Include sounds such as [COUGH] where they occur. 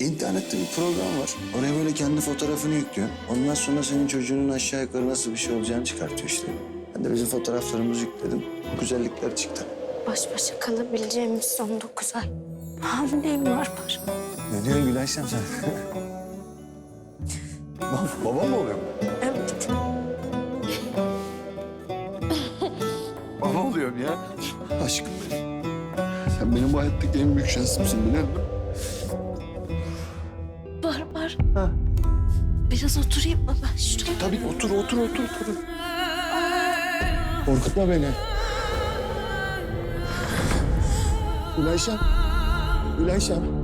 İnternette bir program var. Oraya böyle kendi fotoğrafını yüklüyorsun. Ondan sonra senin çocuğunun aşağı yukarı nasıl bir şey olacağını çıkartıyor işte. Ben de bizim fotoğraflarımızı yükledim. Güzellikler çıktı. Baş başa kalabileceğimiz son dokuz ay. Hamileyim var var. Ne diyorsun Gülayşem sen? [LAUGHS] Bab babam mı oluyor? Evet. Baba oluyorum ya. Aşkım benim. Sen benim bu hayattaki en büyük şansımsın biliyor musun? Var. Ha. Biraz oturayım mı ben şuraya? Tabii otur otur otur otur. Korkutma beni. Gülayşem. Gülayşem.